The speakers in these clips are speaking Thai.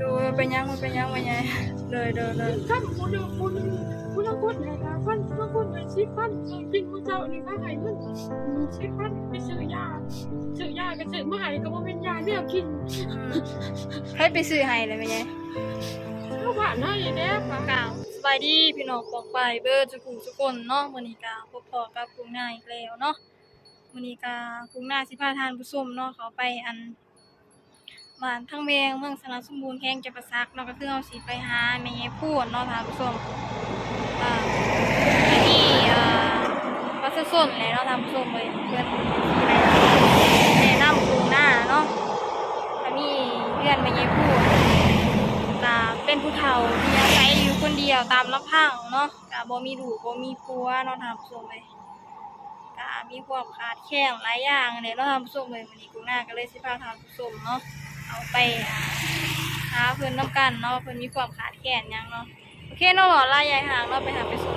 ดูเป็นยังมันเป็นยังมันยังเลยเดินเลยขั้นคุณคุณคุณละคนไหนคะขั้นละคนไหนชิขั้นกินคุณเจ้านี่ค่ะไหนมันชิขั้นไปซื้อยาซื้อยาก็ซื้อมาให้ก็บ่เป็นยาเลือกกินให้ไปซื้อให้เลยเป็นยังเพราะว่าน่าอย่างนี้ค่ะกล่าวสบายดีพี่น้องปอกไปเบิร์ดทุกผู้ทุกนเนาะมื้อนี้ก็พบพอกับกรุงนาอีกแล้วเนาะมื้อนี้ก็กรุงน้าสิพาทานผู้ชมเนาะเขาไปอัน บ้านทั้งเมงเมืองสระสมบูรณ์แข้งจะประซักเนาก็คือเอาสิไปหาแม่ยายพูดเนาะท่านผู้ชมอ่าอันนี้อ่าวัดส้นเลยเนาะท่านผู้ชมเลยเพิ่อนแนะนำกรุงหน้าเนาะอันนี้เพื่อนแม่ยายพูดก็เป็นผู้เฒ่าที่อาศัยอยู่คนเดียวตามลำพังเนาะก็บ่มีลูบ่มีผัวเนาะท่านผู้ชมเลยก็มีความขาดแคลนหลายอย่างเนี่ยเนาะท่านผู้ชมเลยวันนี้กูน่าก็เลยสิพาท่านผู้ชมเนาะ เอาไปหาเพื่อนนํกันเนาะเพื่อนมีความขาดแคลนยังเนาะโอเคเนาะหล่อลายยายห่างเนาะไปหาไปส่ง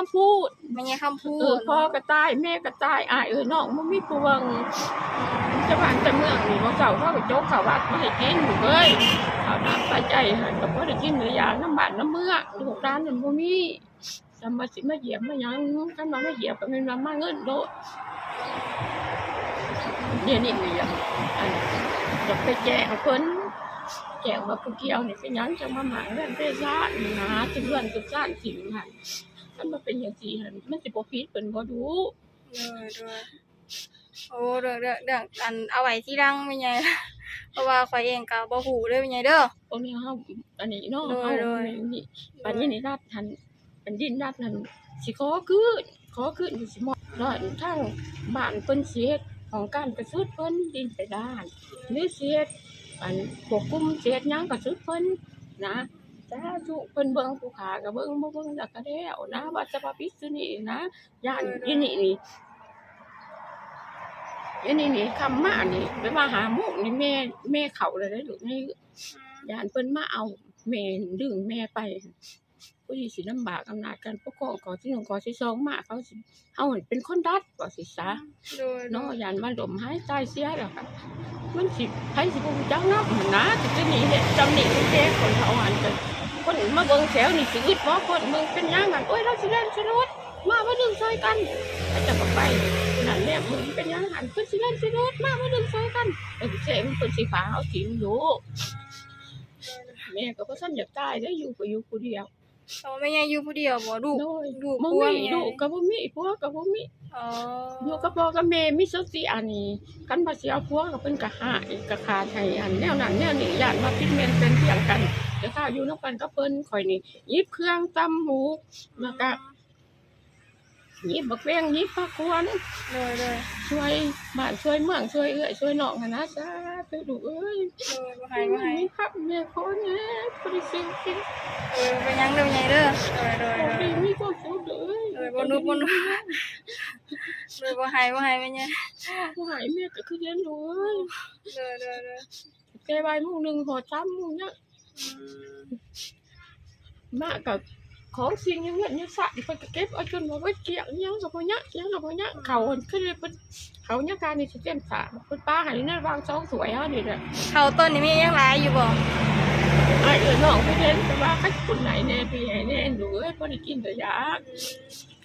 คำพูดไม่ใหญ่คำพูเออดพ่อก็ตายแม่ก็ตายอายเออน้องมันมีปวงจะผ่านแต่เมืองนี่ว่าเก่าเขาก็โจ๊กเขาวัดมาให้กินอยู่เว้ยเอาน้ำใส่ใจให้กับพ่อได้กินเนื้อย่างน้ำบานน้ำเมือกลูกร้านนั่นบ่มีจะมาสิมาเหยียบมาหยังถ้ามาไม่เหยียบก็ไม่มามาเงินโลดเนี่ยนี่นี่อะอันจะไปแจกเพิ่นแจกว่าผู้เกี่ยวนี่เป็นหยังจะมาหมางเรื่องเทศะนี่นะที่เพื่อนทุกชาติสิ่งค่ะ มันมาเป็นอย่างสี่หันมันสิบ่ผิดเป็นบ่ดูเด้อเด้อโอ้เด้อเด้อเด้ออันเอาไว้ที่รังไม่ใหญ่เพราะว่าข่อยเองก็บ่ฮู้เด้อไม่ใหญ่เด้อตรงนี้เฮาอันนี้เนาะโดยเฮาโดย นี่ปันนี้นี่รัดทันปันดินรัดทันสิขอขึ้นขอขึ้นสิหมดร้อยทางบ้านเพิ่นเสียของการกระสุดเพิ่นดินไปด้านหรือเสียอันพวกกลุ่มเสียหยังกระสุดเพิ่นนะ สาธุเพิ่นเบิ่งผู้ขาก็เบิ่งบ่เบิ่งแล้วก็แล้วนะว่าจะมาพิษนี่นะย่านอีนี่นี่อันนี้นี่คำมานี่ไปมาหาหมูนี่แม่แม่เขาเลยได้หรือไงยานเพิ่นมาเอาแม่ดึงแม่ไปผู้ดีสิลำบากอำนาจการปกครองก่อที่หนึ่งก่อที่สองมาเขาสิเฮานี่เป็นคนดัดก่อสิซะโดยเนาะยานมาดมหายตายเสียแล้วค่ะมันสิไผสิบ่รู้จักเนาะหั่นนะแต่จะนี่เนี่ยจำนี่แก่คนเขาหันกัน คนมาเบิ่งแถวนี่สิอึดบ่คนเมืองเป็นหยังกันโอ้ยเราสิเล่นสิรถมามาดึงซอยกันก็จะก็ไปนั่นแหละมึงเป็นหยังหันเพิ่นสิเล่นสิรถมามาดึงซอยกันเออเจ๊มันเพิ่นสิฟ้าเอาถิ่มอยู่แม่ก็บ่ทันอยากตายได้ออยู่ก็อยู่ผู้เดียวเอาไม่ใหญ่อยู่ผู้เดียวบ่ลูกโดยลูกบ่ผัวมีแม่ลูกก็บ่มีผัวก็บ่มีอ๋ออยู่กับพ่อกับแม่มีสุสิอันนี้กันบ่สิเอาผัวก็เพิ่นก็หาอีกก็ขาดให้อันแนวนั้นแนวนี้ญาติมาพิดเมนเป็นเพียงกัน เดี๋ยวข้าอยู่นำกันกับเพิ่นข่อยนี่ยิบเครื่องตำหมูแล้วก็ยิบบักแวงยิบผักควรโดยโดยช่วยบ้านช่วยเมืองช่วยเอื้อยช่วยน้องนะจ้าไปดูเอ้ยโดยบ่ให้บ่ให้ครับแม่ขอแน่บ่ได้สิกินเออเป็นหยังเด้อไม่ใหญ่เด้อโดยโดยขอโดให้ยมีความสุขเด้อโดยบนุบนุโดยบ่ให้บ่ให้ไม่ใหญ่บ่ให้แม่ก็คือเรียนรู้เอ้ยโดยโดยโดยแกใบมุงหนึ่งพอช้ำมุงเนี้ย มากับของสิ่งอยังเงี้ยยังสะที่ไปเก็บเอาจนมาไว้เกี่ยงยังกับพวกเนี้ยยังกับพวกเนี้ยเขาขึ้นเลยเป็นเขาเนี่ยการนี่สิเต็มสาเป็นป้าใหายนั่นวางซองสวยอะนี่แหละเขาต้นนี่มีหยังหลายอยู่บ่ม ไอ้เอ๋ยน้องไปเล่นแต่ว่าใครคนไหนแน่พี่ไหนแน่หนูเอ้ยพอได้กินแต่ยา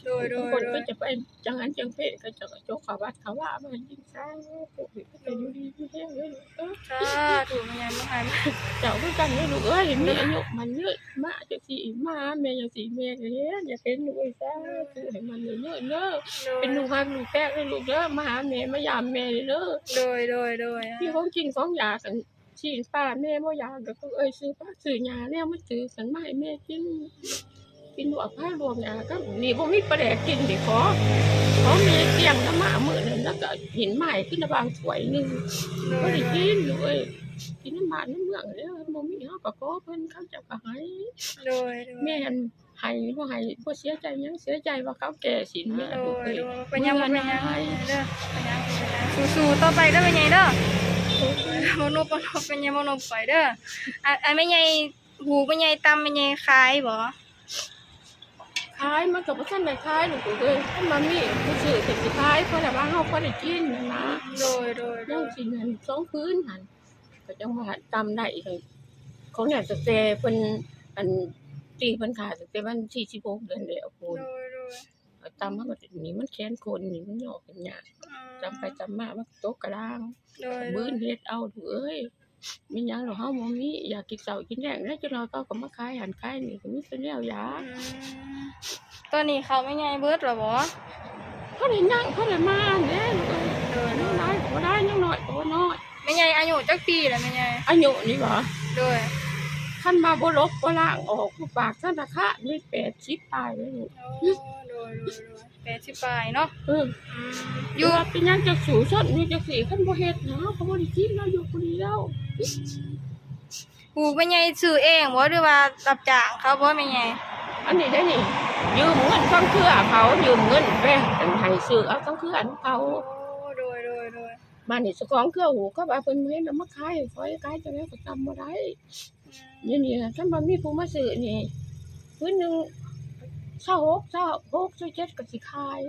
โดยโดทุกยคนโดก็ยจะไปจังหันจังเพศก็จะจกขาวัดขาว่ามายิงสร้างปกติก็จะอยู่ดีพี่แท้เลยเออจ้าถูกมันยังบ่หายมาเจ้าคือกันเลยลูกเอ้ยมีอายุมันเยอะมาจะสีมาแม่ยังสีแม่ก็เฮ็ดอย่าเป็นลูกไอ้ซ่าคือให้มันเยอะๆเด้อโดยเป็นลูกฮักลูกแป้งเลยลูกเด้อมาหาแม่มายามแม่เลยเด้อโดยโดยโดยพี่ของกินของยากัน ชีนป้าแม่บ่อยากก็คือเอ้ยซื้อป้าซื้อยาแล้วมาซื้อกันมาให้แม่กินกินลวกผ้ารวมยาก็นี่บ่มีประแดกกินดิขอขอแม่เตียงน้ำหมามื้อนึงแล้วก็เห็นไม้ขึ้นบางถ้วยหนึงโดบ่ยได้โดยกินลูกเอ้ยกินน้ำบ้านน้ำเมืองเด้อบ่มีเฮาก็ขอเพิ่นเขาเจะก็ให้โดยโดยแม่นให้บ่ให้บ่เสียใจหยังเสียใจว่าเขาแก่สินแม่โดลูกยเอ้ยโดยเป็นยังบ่เป็นยังเด้อเป็นยังเป็นยังสู้ๆต่อไปเด้อเป็นยังเด้อ มโนปนเป็นยังมโนไปเด้ออะอันไม่ใหญ่หูเป็นใหญ่ตำเป็นใหญ่คายบ่ขายมันก็บ่ทันได้ขายลูกเอ้ยถ้านมันมีผู้ซื้อเสก็สิขายเพราะแต่ว่าเฮาพอได้กินนะโดยโดยโดยังยสิเงินสองพื้นหันก็จังว่าตำได้เลยของเนี่ยตั้งแต่เพิ่นอันตีเพิ่นขายตั้งแต่วันที่16เดือนแล้วพูนโดยโดย ตำมันก็นี่มันแค้นคนนี่มันยอกกันยากจำไปจำมามันตกกระด้างโดยบื้นเฮ็ดเอาถูกเอ้ยมีหยังหรอกเฮาบ่มีอยากกินเสากินแดงแล้วจังน้อยเขาก็มาขายหันขายนี่ก็มีเป็นแนวยาตอนนี้เขาไม่ใหญ่เบิดหรอบ่เขาได้นั่งเขาได้มาแน่ลูกเอ้ยโดยโดน้อยยน้อยบ่ได้ยังน้อยบ่น้อยไม่ใหญ่อายุจักปีแล้วไม่ใหญ่อายุนี่บ่โดย คันมาบ่ลบบ่ล้างออกผู้ปากธนาคารนี่80ปลายเลยลูกโอ้โดยโดยโดยแปดสิบปลายเนาะเอออืมออยู่ยู่ว่าเป็นหยังจักสูสดนี่จักสิคันบ่เฮ็ดเนาะเขาบ่ได้กินเราอยู่คนเดียวหูไม่ใหญ่ซื้อเองบ่หรือว่ารับจ้างเขาบ่ไม่ใหญ่อันนี้ได้นี่ยืมเงินฟังเครือเขายืมเงินไปให้ซื้อเอาทั้งเครือของเขา โอ้โดยโดยโดยบ้านนี่สกองเครือหูเขาว่าเพิ่นเฮ็ดแล้วมาขายขอยขายจังได๋ก็จำบ่ได้ นี่นี่ถ้าบ่มีผู้มาซื้อนี่พื้นหนึ่ง26 26 27ก็สิขาย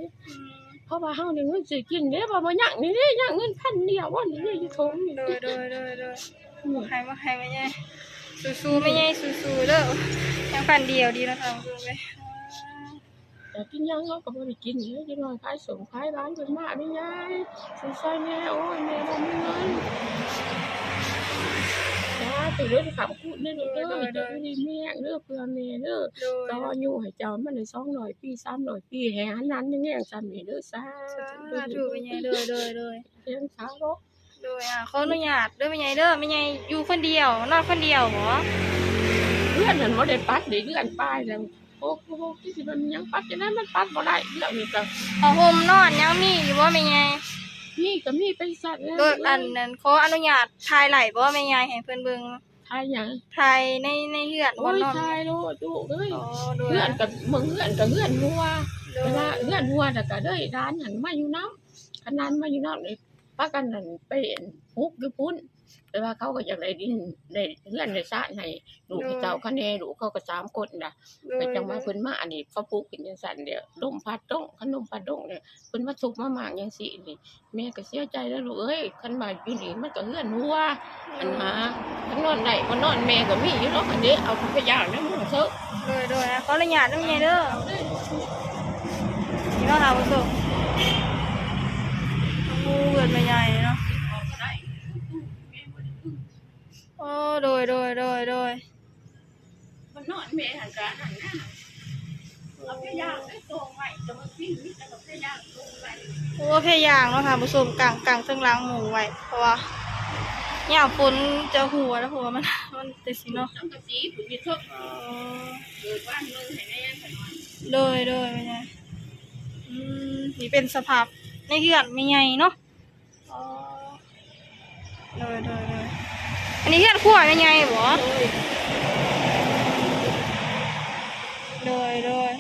เพราะว่าเฮานี่เงินสิกินเด้บ่มายั่งนี่เด้ยั่งเงินพันเดียวว่านี่อยู่ทงนี่โดยโดยโดยโดยบ่ให้บ่ให้ไม่ใหญ่สู้ๆไม่ใหญ่สู้ๆเด้อยังพันเดียวดีเนาะทางคือไปแต่กินยังเฮาก็บ่ได้กินเด้จังน้อยขายส่งขายร้านเพิ่นมานี่ยายซื้อซอยแม่โอ้ยแม่บ่มีเงิน ไปเด้อขับพูดเด้อลูกเด้อเด้อนี่แม่เด้อเพื่อแม่เด้อโดยต่ออยู่ให้เจ้ามันได้200ปี300ปีแห่อันนั้นยังแง่งซ้ำนี่เด้อสาสาธุไม่ใหญ่โดยโดยโดยเรียนสาวกโดยอะขออนุญาตเด้อไม่ใหญ่เด้อไม่ใหญ่อยู่คนเดียวนอนคนเดียวบ่เพื่อนนั่นบ่ได้ปัดได้เดือนป้ายแล้วโอ้โหที่สิมันยังปัดจังได๋มันปัดบ่ได้เดี๋ยวนี้ก็เอาห่มนอนยังมีอยู่บ่ไม่ใหญ่ นี่ก็มีไปสัตว์โดยอันนั้นขออนุญาตถ่ายไหลบ่ไม่ใหญ่ให้เพิ่นเบิ่งทายหยังถ่ายในในเฮือนโอ้บ่ยนอนทายโลดดูเอ้ยอ๋อโดยเพื่อนกับมึงเพื่อนกับเพื่อนหัวโดเวยลาเพื่อนหัวแต่ก็ได้ร้านหันมาอยู่น้ำขนาดมาอยู่น้ำเลยป้ากันนั่นไปฮุกอยู่พุ่น แต่ว่าเขาก็อยากได้ดินได้เพื่อนได้สร้างให้ลูกให้เจ้าคะแนนลูกเขาก็สามคนน่ะโดไปยจังมาเพิ่นมาอันนี้เขาปลูกขึ้นจังซั่นเดียวลมพัดต้องขนมพัดดงเนี่ยเพิ่นมาทุบมาหมากจังซี่นี่แม่ก็เสียใจแล้วลูกเอ้ยคันมาอยู่นี่มันก็เฮือนหัวอันหาคันนอนได้บ่นอนแม่ก็มีอยู่เนาะอันนี้เอาไปย่างในหมู่เถอะโดยโดยอะขออนุญาตเด้อไม่ใหญ่เด้อนี่เนาะค่ะผู้ชมงูเกิดไม่ใหญ่เนาะโอ้โดยโดยโดยโดยมันนอนแม่หันกันหันหน้าเอาไปย่างได้ตรงไว้จะมาปิ้งนี่แต่ก็ไปย่างตรงไว้โอ้พยายามเนาะค่ะผู้ชมกลางกลางเส้นล้างหมูไว้เพราะว่าย่ามฝนจะหัวแล้วหัวมันมันจะสิเนาะสังกะสีผู้ที่ทุกอ๋อเกิดบ้านเมืองให้แน่ไปหน่อยโดยโดยไม่ใช่อืมนี่เป็นสภาพในเฮือนไม่ใหญ่เนาะอ๋อโดยโดยโดย อันนี้เฮือนขั้วไม่ใหญ่บ่โดยโดย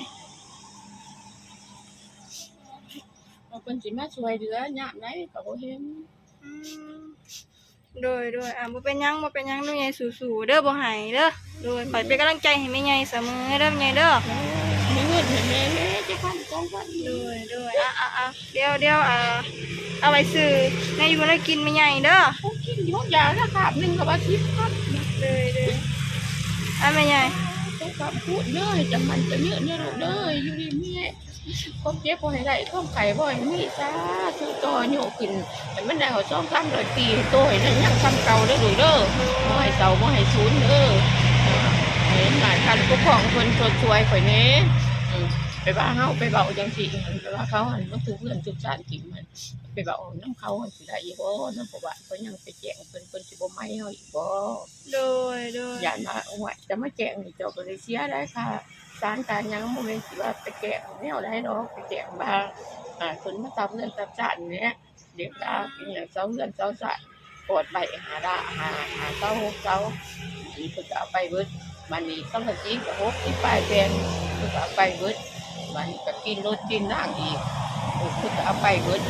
เอาเป็นสิมาช่วยเหลือยามไหนก็บ่เห็นอืมโดยโดยอะบ่เป็นหยังบ่เป็นหยังแม่ใหญ่สู้ๆเด้อบ่ให้เด้อโดยขอเป็นกำลังใจให้แม่ใหญ่เสมอเด้อแม่ใหญ่เด้อมี เงินให้แม่แม่จะพันกองพันโดยโดยอะอะอะเดี๋ยวเดี๋ยวอะเอาไปซื้อในอยู่มาได้กินแม่ใหญ่เด้อเขากินยกยาราคาหนึ่งกับอาทิตย์ครับเลยเลยอะแม่ใหญ่ต้องคำพูดเด้อจะมันจะเยอะเนี่ยลูกเด้ออยู่ดีมีความเจ็บบ่ให้ได้ความไข่บ่ให้มีจ้าคือต่อโยกขึ้นให้มันได้เอาสองสามร้อยปีโตให้นั่นยังซ้ำเก่าเด้อลูกเด้อบ่ให้เก่าบ่ให้ศูนย์เด้อเห็นหลายคันผู้ของคนสดสวยข่อยแนี้ ไปว่าเฮาไปเบาจังซี่ไปว่าเขาหันมันถูกเพื่อนทุกชาติกินมันไปเบาน้ำเขาหันสิได้อีบ่น้ำประวัติเพิ่นยังไปแจ้งเพิ่นเพิ่นสิบ่ไหม้เฮาอีกบ่โดยโดยอย่ามาเอาไว้จะมาแจ้งนี่เจ้าก็เลยเสียได้ค่ะสารการยังบ่แม่นสิว่าไปแจ้งแนวใดดอกไปแจ้งว่าอ่าคนมาตามเงินตามชาติเนี้ยเด็กตาเป็นอย่างเสาเงินเสาชาติปวดใบหาดาหาหาเสาหกเสาอันนี้เพิ่นก็เอาไปเบิดบัดนี้สังกะสีก็หกที่ปลายแปลนเพิ่นก็เอาไปเบิด บัดนี้ก็กินรถกินนั่งอีกเพิ่นก็เอาไปเบิด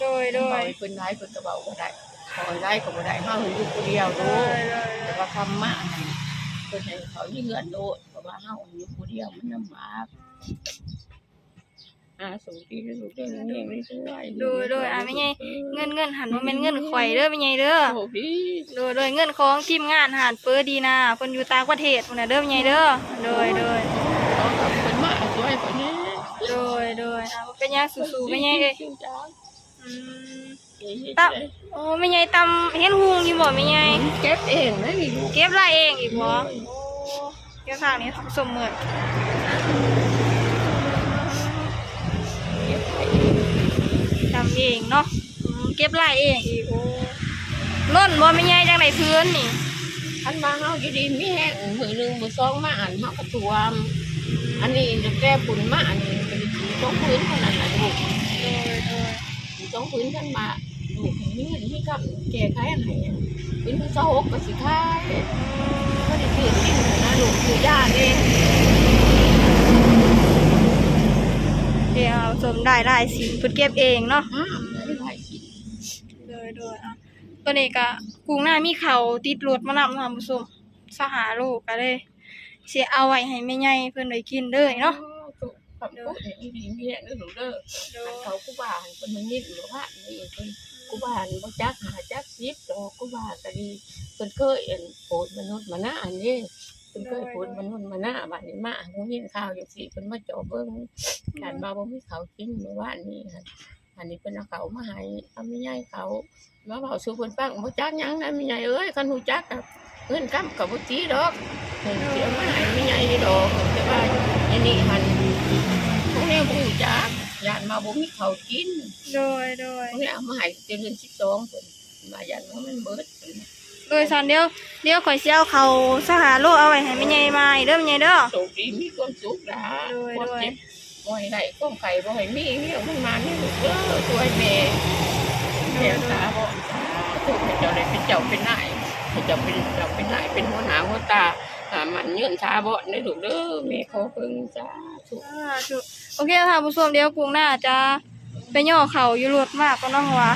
โดยโดบ่ยให้เพิ่นร้ายเพิ่นก็เว้าบ่ได้ขอให้ร้ายก็บ่ได้เฮาอยู่ผู้เดียวโดโดูยโดยแต่ว่าคำมาให้เพิ่นให้เขาที่เงินโลดเพราะว่าเฮาอยู่ผู้เดียวมันลำบากอ่าสูงที่สุดเด้อนี่ไม่ช่วยโดยโดยอะแม่ใหญ่เงินเงินหันบ่แม่นเงินข่อยเด้อแม่ใหญ่เด้อโอ้ดีโดยโดยเงินของทีมงานหารเฟอดีนาเพิ่นอยู่ต่างประเทศพุ่นน่ะเด้อแม่ใหญ่เด้อโดยโดย ขอกับคนมาช่วยคนนี้ โดยโดยอะเป็นหยังสู้ๆแม่ใหญ่เอ้ยชื่อจ้าอืมตัตับโอ้แม่ใหญ่ตำเห็นหุงอยู่บ่แม่ใหญ่เก็บเองนะนี่ลูกเก็บรายเองอีกบ่โอ้เก็บทางนี้ทำสมเหมือนเก็บไปทำเองเนาะอืมเก็บรายเองอีกโอ้ล้นบ่แม่ใหญ่จังไดพื้นนี่คันมาเฮาอยู่ดีมีแห้งมือหนึงมือสองมาอันเฮาก็ท่วมอันนี้จะแก้ปุ่นมาอันนี้ เป็นต้องพื้นเท่านั้นนะลูกโดยโดยต้องพื้นกันมาลูกนี่เงินที่กับแก้ไขให้พื้นที่เจ้าหกก็สิท้ายก็ได้ตื่นนี่นะลูกคือยาเองเดี๋ยวสมได้รายสินพิ่นเก็บเองเนาะห้ามไม่ได้กินโดยโดยอะตัวนี้ก็กรุงหน้ามีเขาติดรถมานำทำผู้ชมสหาลูกก็เลยสิเอาไว้ให้แม่ใหญ่เพิ่อนได้กินเด้อเนาะ ถูกคำพูดอย่างนี้ดีมีแห้งเด้อลูกเด้อโดยเขากูบานเป็นมันนิดหรือว่านี่เป็นกูบานบ่จักหาจักซิบดอกกูบานก็ดีเพิ่นเคยเอ็นโปรดมนุษย์มาหน้าอันนี้เพิ่นเคยโปรดมนุษย์มาหน้าบัดนี้มาหูยินข่าวอย่างสี่เพิ่นมาเจาะเบิ่งการมาบ่มีเขากินเมื่อวานนี้ค่ะอันนี้เพิ่นเอาเขามาให้ทำไม่ใหญ่เขามาเว้าสู่เพิ่นฟังบ่จักหยังนะแม่ใหญ่เอ้ยคันฮู้จักก็เงินกำก็บ่ตีดอกเพิ่นสิเอามาให้แม่ใหญ่ดอกแต่ว่าอันนี้หัน พวกนี้บ่ฮู้จักญาติมาบ่มีเขาวกินโดยโดยเขาเนี่ยเอามาให้เดือนสิบสองคนมายันว่ามันเบิดโดยสันเดียวเดี๋ยวข่อยสิเอาเขาสหาลูกเอาไว้ให้แม่ใหญ่มาอีกเด้อแม่ใหญ่เด้อ โชคดีมีความสุขนะโดยความโดยเจ็บบ่ให้ได้ความไข่บ่ให้มีเรื่องมันมานี่ลูกเด้อช่วยแม่แม่ตาบ่ตาถูกให้เจ้าได้เป็นเจ้าเป็นนายให้เจ้าเป็นเจ้าเป็นนายเป็นหัวหน้าหัวตาอ่ามันยืนชาบ่ได้ลูกเด้อแม่ขอเพิ่งจ้า ถูกอ่าถูกโอเคค่ะผู้ชมเดี๋ยวกรุงหน้าจะไปย่อเขาอยู่รวดมากก็น้องวะ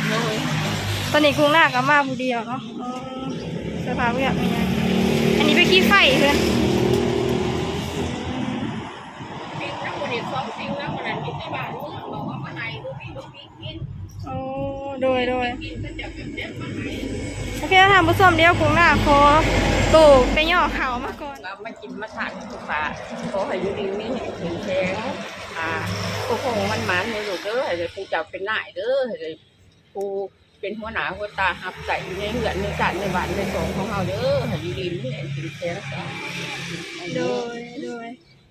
ตอนนี้กรุงหน้ากับมาผู้เดียวเนาะสภาพแบบนี้อันนี้ไปขี้ไฟเพื่อนปิดน้ำมันนี่สองสิ่งแล้วมันนั้นมีแต่บ้านเมืองบอกว่ามาไหนลูกพี่ลูกพี่กิน โอ้โดยโดยกินก็จะเป็นเด็กมาให้โอเคค่ะผู้ชมเดี๋ยวกรุงหน้าขอตูไปย่อเขามาก่อนเรามากินมาทานทุกฝาขอให้อยู่ดีมีให้ถึงแข็งอ่าผู้คงมันหมันในลูกเด้อให้ผู้เจ้าเป็นนายเด้อให้ผู้เป็นหัวหน้าหัวตาหับใส่อยู่ในเหือนในการในบ้านในสองของเราเด้อให้อยู่ดีมีให้ถึงแข็งจ้าโดยโดย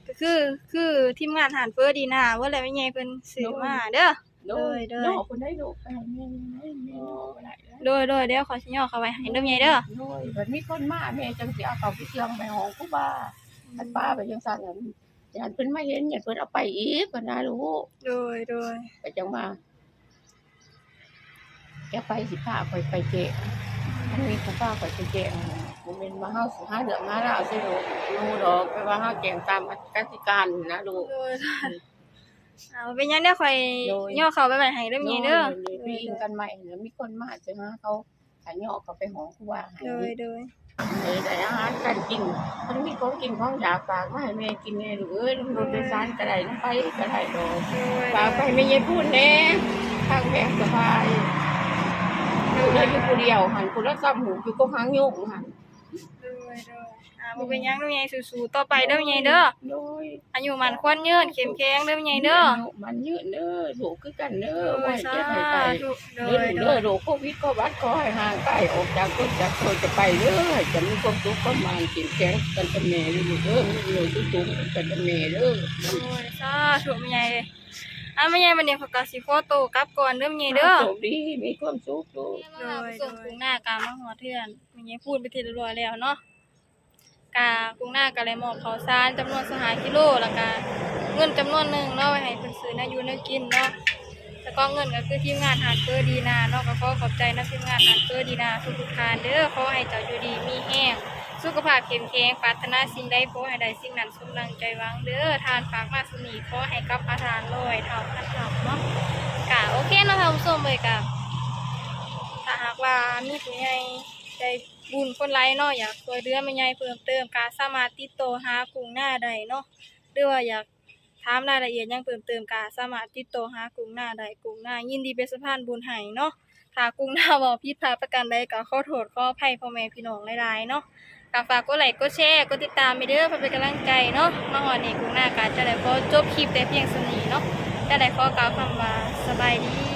ก็คือคือทีมงานหานเฟอร์ดีนาว่าอะไรไม่ไงเป็นสื่อมาเด้อ โดยโดยโดยคนได้ลูกไปแม่แม่แม่บ่ได้แล้วโดยโดยเดี๋ยวขอชิ้นย่อเขาไว้ให้เด้อไงเด้อโดยบัดมีคนมาแม่จังสิเอาเขาไปเชียงไปห้องกูบ้าอันป้าไปจังซั่นน่ะยานเพิ่นมาเห็นยานเพิ่นเอาไปอีกก็น่ารู้โดยโดยไปจังมาแกไปสิพาไปไปเจกอันนี้ผู้ป้าไปไปเจกมันเป็นมาเฮาสิหาเดือนมาแล้วสิลูกรู้ดอกไปว่าเฮาแกงตามกติกานี่นะลูกโดย เอาเป็นยังเด้อคอยโดย ย่อเขาไปไว้ให้เด้อไงเด้อพี่อิงกันใหม่แล้วมีคนมาจะมาเขาขันยอกเขาไปหอกูว่าให้โดยโดยเออได้อาหารการกินมันมีของกินของอยากฝากมาให้แม่กินแน่ลูกเอ้ยรถโดยสารก็ได้น้ำไปก็ได้ดอกโดยฝากไปไม่ยายพูดแน่ทางแบกสบายอยู่เลยอยู่ผู้เดียวหันผู้ละซ้ำหูอยู่ก็หางโยกหัน โดยโดยบ่เป็นหยังเด้อแม่ใหญ่สู้ๆต่อไปเด้อแม่ใหญ่เด้อโดยอายุมันควันยืนเข้มแข็งเด้อแม่ใหญ่เด้อมันยืดเด้อลูกคือกันเด้อโดไว้ยสาเจ็บให้ตายธุโดเด้อยโดเด้อยโรคโควิดก็วัดก็ให้ห่างไกลออกจากคนจากคนจะไปเด้อให้จะมีความสุขความหมายเข้มแข็งกันกับแม่เด้อลูกเด้อมีหน่วยตุ้มๆกันกับแม่เด้อโอ้ยสาธุแม่ใหญ่เลยอะแม่ใหญ่วันนี้ขอกราบสิขอโตวกลับก่อนเด้อแม่ใหญ่เด้อ โชคดีมีความสุขลูกโดยส่งกรุงหน้ากามาหัวเทือนแม่ใหญ่พูดไปทีเรียบร้อยแล้วเนาะ กากรุงหน้ากาเลยมอบข้าวสารจำนวนสหายกิโลแล้วก็เงินจำนวนหนึ่งเนาะไว้ให้เพิ่นซื้อนาอยู่นากินเนาะแล้วก็เงินก็คือทีมงานหาดเปอร์ดีนาเนาะก็ขอขอบใจนะทีมงานหาดเปอร์ดีนาทุกๆท่านเด้อขอให้เจ้าอยู่ดีมีแห้งสุขภาพเข้มแข็งปรารถนาสิ่งใดขอให้ได้สิ่งนั้นสมดังใจหวังเด้อทานฝากมาสนีขอให้กับมาทานลอยเท่าพันเท่าเนาะกะโอเคเนาะท่านผู้ชมเลยกะถ้าหากว่ามีผู้ใหญ่ใจ บุญคนไรเนาะอยากช่วยเหลือแม่ใหญ่เพิ่มเติมก็สามารถติดต่อหากลุ่มหน้าได้เนาะหรือว่าอยากถามรายละเอียดยังเพิ่มเติมก็สามารถติดต่อหากลุ่มหน้าได้กลุ่มหน้ายินดีเป็นสะพานบุญให้เนาะถ้ากลุ่มหน้าบ่ผิดพลาดประการใดก็ขอโทษขออภัยพ่อแม่พี่น้องหลายๆเนาะก็ฝากกดไลค์กดแชร์กดติดตามไปเด้อเพื่อเป็นกำลังใจเนาะมาหอดนี่กุ้งหน้าการจะได้ขอจบคลิปแต่เพียงสนี้เนาะจะได้ขอกล่าวคำว่าสบายดี